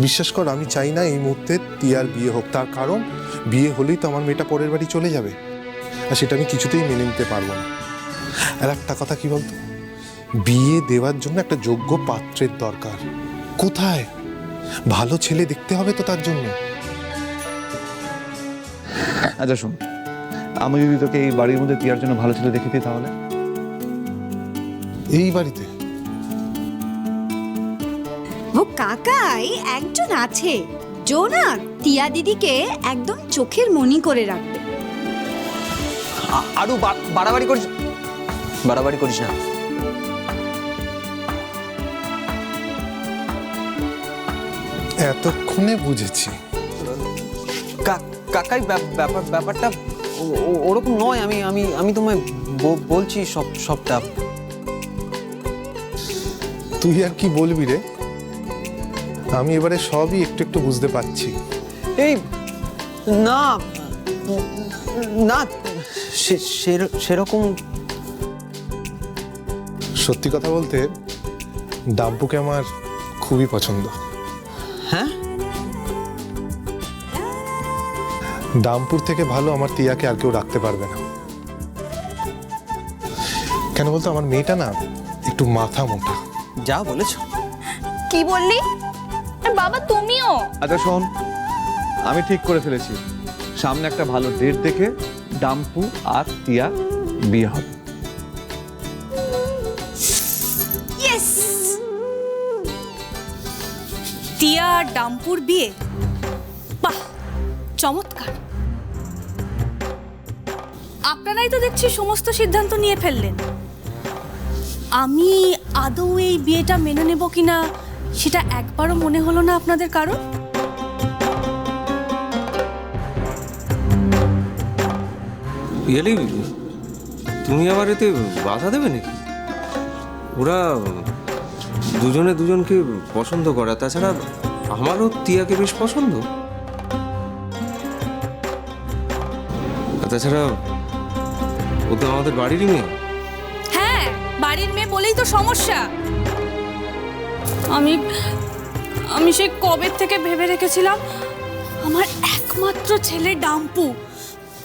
বিশ্বাস কর আমি চাই না এই মুহূর্তে টিয়ার বিয়ে হোক। তার কারণ বিয়ে হলেই তো আমার মেয়েটা পরের বাড়ি চলে যাবে। আর সেটা আমি কিছুতেই মেনে নিতে পারব না। আর একটা কথা কি বলতো? বিয়ে দেওয়ার জন্য একটা যোগ্য পাত্রের দরকার। কোথায়? ভালো ছেলে দেখতে হবে তো তার জন্য। আচ্ছা শোন। আমি যদি তোকে এই বাড়ির মধ্যে টিয়ার জন্য ভালো ছেলে দেখে দিই তাহলে? এই বাড়িতে? কাকাই একজন আছে। জো না টিয়া দিদিকে একদম চোখের মনি করে রাখবে। আ- আরও বা- বাড়াবাড়ি করিস বাড়াবাড়ি করিস না। এতক্ষণে বুঝেছি। কা- কাকাই ব্যাপ- ব্যাপার ব্যাপারটা ও- ও- ওরকম নয় আমি আমি আমি তোমায় ব- বলছি সব সবটা। তুই আর কি বলবি রে? আমি এবারে সবই একটু একটু বুঝতে পারছি। এই না না সেরকম। সত্যি কথা বলতে ডাব্বুকে আমার খুবই পছন্দ। হ্যাঁ? ডামপুর থেকে ভালো আমার টিয়াকে আর কেউ রাখতে পারবে না। কেন বলতো আমার মেয়েটা না একটু মাথা মোটা। যা বলেছ। কি বললি? আর বাবা তুমিও? আচ্ছা শোন আমি ঠিক করে ফেলেছি। সামনে একটা ভালো ডেট দেখে ডাম্পু আর টিয়া বিয়ে হবে। টিয়া আর ডাম্পুর বিয়ে? বাহ চমৎকার। আপনারাই তো দেখছি সমস্ত সিদ্ধান্ত নিয়ে ফেললেন। আমি আদৌ এই বিয়েটা মেনে নেব কিনা সেটা একবারও মনে হলো না আপনাদের কারণ ইয়ালি তুমি আবার এতে বাধা দেবে নাকি? ওরা দুজনে দুজনকে পছন্দ করা তাছাড়া আমারও টিয়াকে বেশ পছন্দ। তাছাড়া ও তো আমাদের বাড়িরই মেয়ে। হ্যাঁ বাড়ির মেয়ে বলেই তো সমস্যা। আমি আমি সেই কবে থেকে ভেবে রেখেছিলাম আমার একমাত্র ছেলে ডাম্পু,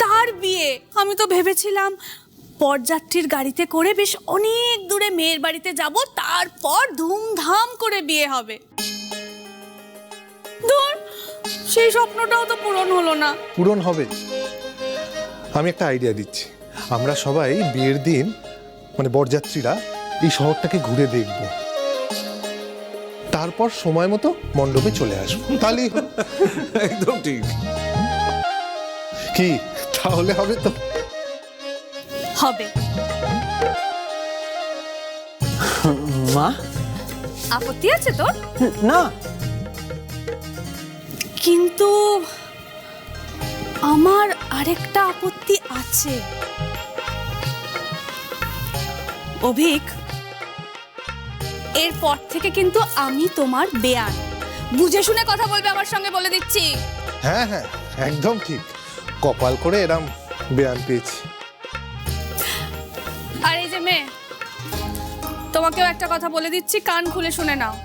তার বিয়ে। আমি তো ভেবেছিলাম বরযাত্রীর গাড়িতে করে বেশ অনেক দূরে মেয়ের বাড়িতে যাব, তারপর ধুমধাম করে বিয়ে হবে। ধুর, সেই স্বপ্নটাও তো পূরণ হলো না। পূরণ হবে। আমি একটা আইডিয়া দিচ্ছি। আমরা সবাই বিয়ের দিন মানে বরযাত্রীরা এই শহরটাকে ঘুরে দেখব। তারপর সময় মতো মণ্ডপে চলে আসব। তাহলেই হলো। একদম ঠিক। কি? তাহলে হবে তো? হবে। মা? আপত্তি আছে তোর? না। কিন্তু আমার আরেকটা আপত্তি আছে। অভিক এরপর থেকে কিন্তু আমি তোমার বেয়ান বুঝে শুনে কথা বলবে আমার সঙ্গে বলে দিচ্ছি। হ্যাঁ হ্যাঁ একদম ঠিক। কপাল করে এরম বেয়ান পেয়েছি। আর এই যে মেয়ে তোমাকেও একটা কথা বলে দিচ্ছি কান খুলে শুনে নাও।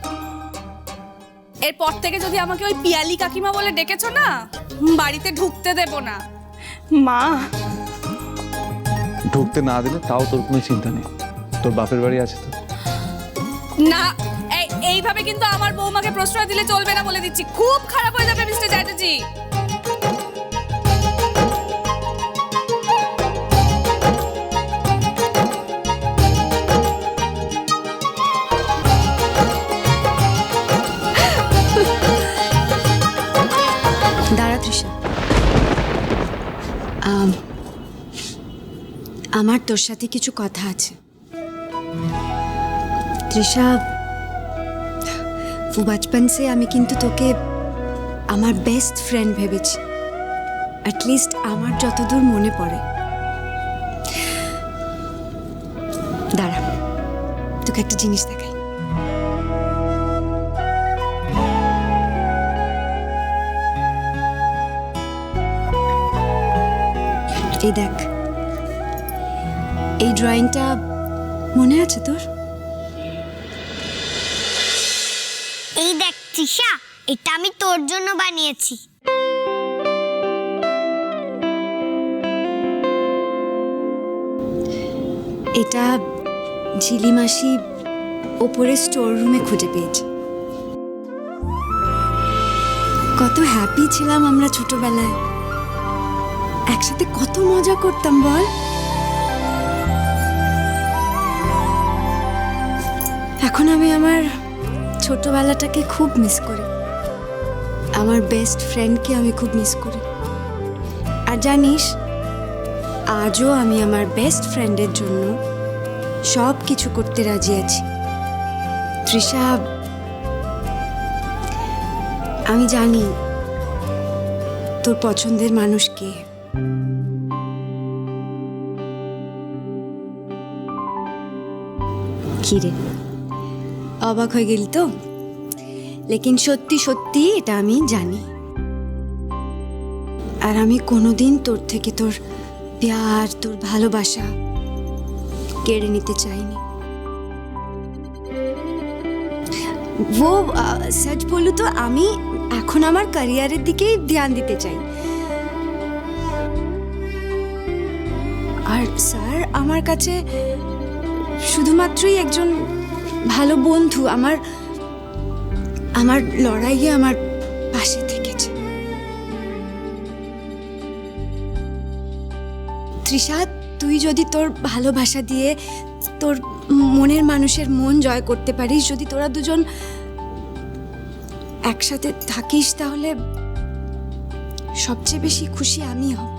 এরপর থেকে যদি আমাকে ওই পিয়ালি কাকিমা বলে ডেকেছো না বাড়িতে ঢুকতে দেব না। মা। ঢুকতে না দিলে তাও তোর কোনো চিন্তা নেই। তোর বাপের বাড়ি আছে তো। না, এই, এইভাবে কিন্তু আমার বৌমাকে প্রশ্রয় দিলে চলবে না বলে দিচ্ছি। খুব খারাপ হয়ে যাবে, মিস্টার চ্যাটার্জি আমার তোর সাথে কিছু কথা আছে। তৃষা वो बचपन से আমি কিন্তু তোকে আমার বেস্ট ফ্রেন্ড ভেবেছি অ্যাটলিস্ট আমার যতদূর মনে পড়ে দাঁড়া তোকে একটা জিনিস দেখাই এই দেখ এই ড্রয়িংটা মনে আছে তোর তৃষা, এটা আমি তোর জন্য বানিয়েছি। এটা ঝিলি মাসি ওপরে স্টোর রুমে খুঁজে পেয়েছে। কত হ্যাপি ছিলাম আমরা ছোটবেলায়। একসাথে কত মজা করতাম, বল। এখন আমি আমার ছোটবেলাটাকে খুব মিস করি। আমার বেস্ট ফ্রেন্ডকে আমি খুব মিস করি। আর জানিস, আজও আমি আমার বেস্ট ফ্রেন্ডের জন্য সব কিছু করতে রাজি আছি। তৃষা, আমি জানি তোর পছন্দের মানুষ কে। কিরে? অবাক হয়ে গেলি তো? লেকিন সত্যি সত্যি এটা আমি জানি। আর আমি কোনোদিন তোর থেকে তোর প্যার, তোর ভালোবাসা কেড়ে নিতে চাইনি। ও সচ বলু তো, আমি এখন আমার ক্যারিয়ারের দিকেই ধ্যান দিতে চাই। আর স্যার, আমার কাছে শুধুমাত্রই একজন ভালো বন্ধু আমার আমার লড়াইয়ে আমার পাশে থেকেছে। তৃষা, তুই যদি তোর ভালোবাসা দিয়ে তোর মনের মানুষের মন জয় করতে পারিস, যদি তোরা দুজন একসাথে থাকিস, তাহলে সবচেয়ে বেশি খুশি আমি হব।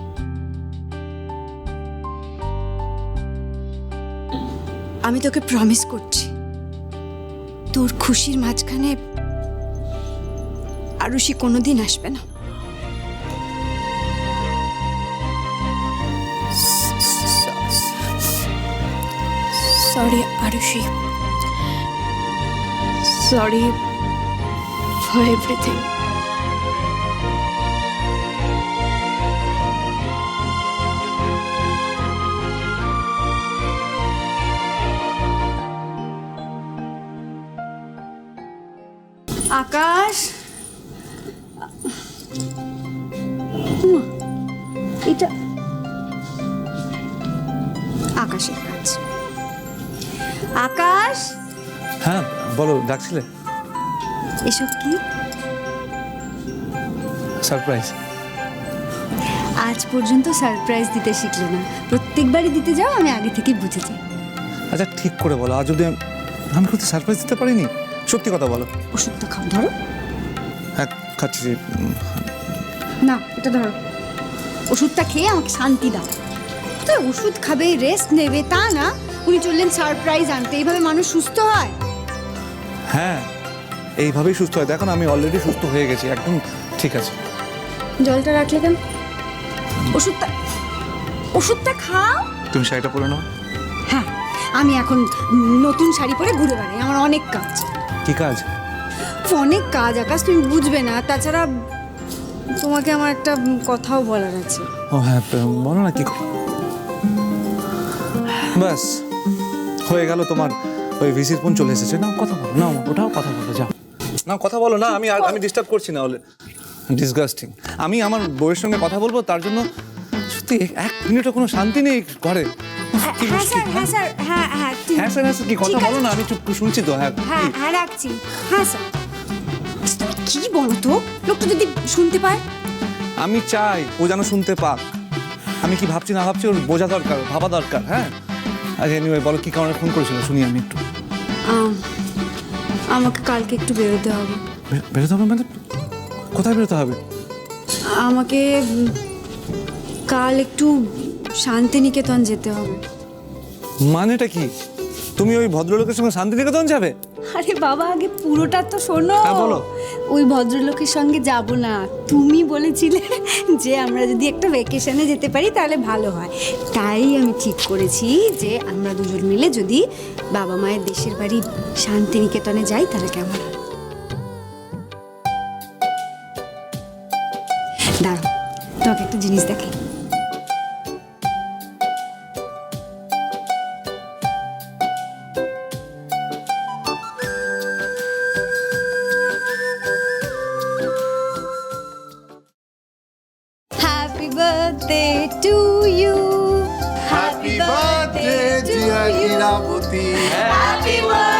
আমি তোকে প্রমিস করছি। তোর খুশির মাঝখানে আরুষি কোনোদিন আসবে না Sorry, Arushi. Sorry for everything. আকাশ? এটা আকাশের কাজ। আকাশ? হ্যাঁ বলো ডাকছিলে? এসব কি? সারপ্রাইজ। আজ পর্যন্ত সারপ্রাইজ দিতে শিখলে না। প্রত্যেকবারই দিতে যাও আমি আগে থেকে বুঝে যাই আচ্ছা ঠিক করে বলো। আজ যদি আমি করতে সারপ্রাইজ দিতে পারিনি? সত্যি কথা বলো। ওষুধটা খাও ধরো। হ্যাঁ খাচ্ছি। না এটা ধরো। ওষুধটা খেয়ে আমাকে শান্তি দাও। কোথায় ওষুধ খাবে রেস্ট নেবে তা না। উনি চললেন সারপ্রাইজ আনতে। এইভাবে মানুষ সুস্থ হয়? হ্যাঁ এইভাবেই সুস্থ হয়। দেখো না আমি অলরেডি সুস্থ হয়ে গেছি। একদম ঠিক আছে। জলটা রাখলে কেন? ওষুধটা ওষুধটা খাও। তুমি শাড়িটা পরে নাও। হ্যাঁ আমি এখন নতুন শাড়ি পরে ঘুরে বেড়াই। আমার অনেক কাজ। কি কাজ? অনেক কাজ আকাশ তুমি বুঝবে না। তাছাড়া তোমাকে আমার একটা কথাও বলার আছে। ও হ্যাঁ বলো না কি ব্যাস হয়ে গেল তোমার ওই ভিসির ফোন চলে এসেছে। না কথা বলো না ওটাও কথা বলো যাও। না কথা বলো না আমি আমি ডিস্টার্ব করছি না হলে। ডিসগাস্টিং আমি আমার বউয়ের সঙ্গে কথা বলব তার জন্য সত্যি এক- মিনিটও কোনো শান্তি নেই ঘরে। হ্যাঁ স্যার হ্যাঁ স্যার হ্যাঁ হ্যাঁ হ্যাঁ স্যার হ্যাঁ স্যার কি কথা বলো না আমি চুপ শুনছি তো হ্যাঁ হ্যাঁ হ্যাঁ রাখছি। হ্যাঁ স্যার। তুমি কি বলো তো? লোকটা যদি শুনতে পায়? আমি চাই ও যেন শুনতে পাক। আমি কি ভাবছি না ভাবছি ওর বোঝা দরকার ভাবা দরকার হ্যাঁ? আচ্ছা এনিওয়ে বলো কি কারণে ফোন করেছিল শুনি আমি একটু। আম, আমাকে কালকে একটু বেরোতে হবে। বেরোতে হবে মানে? কোথায় বেরোতে হবে? আমাকে কাল একটু শান্তিনিকেতন যেতে হবে। মানেটা কি? তুমি ওই ভদ্রলোকের সঙ্গে শান্তিনিকেতন যাবে? আরে বাবা আগে পুরোটা তো শোনো। হ্যাঁ, বলো। ওই ভদ্রলোকের সঙ্গে যাব না। তুমি বলেছিলে যে আমরা যদি একটা ভ্যাকেশনে যেতে পারি তাহলে ভালো হয়। তাই আমি ঠিক করেছি যে আমরা দুজন মিলে যদি বাবা মায়ের দেশের বাড়ি শান্তিনিকেতনে যাই তাহলে কেমন হয়? দাঁড়াও তোমাকে একটা জিনিস দেখাই। birthday to you. Happy birthday, dear Hirawati. Happy birthday.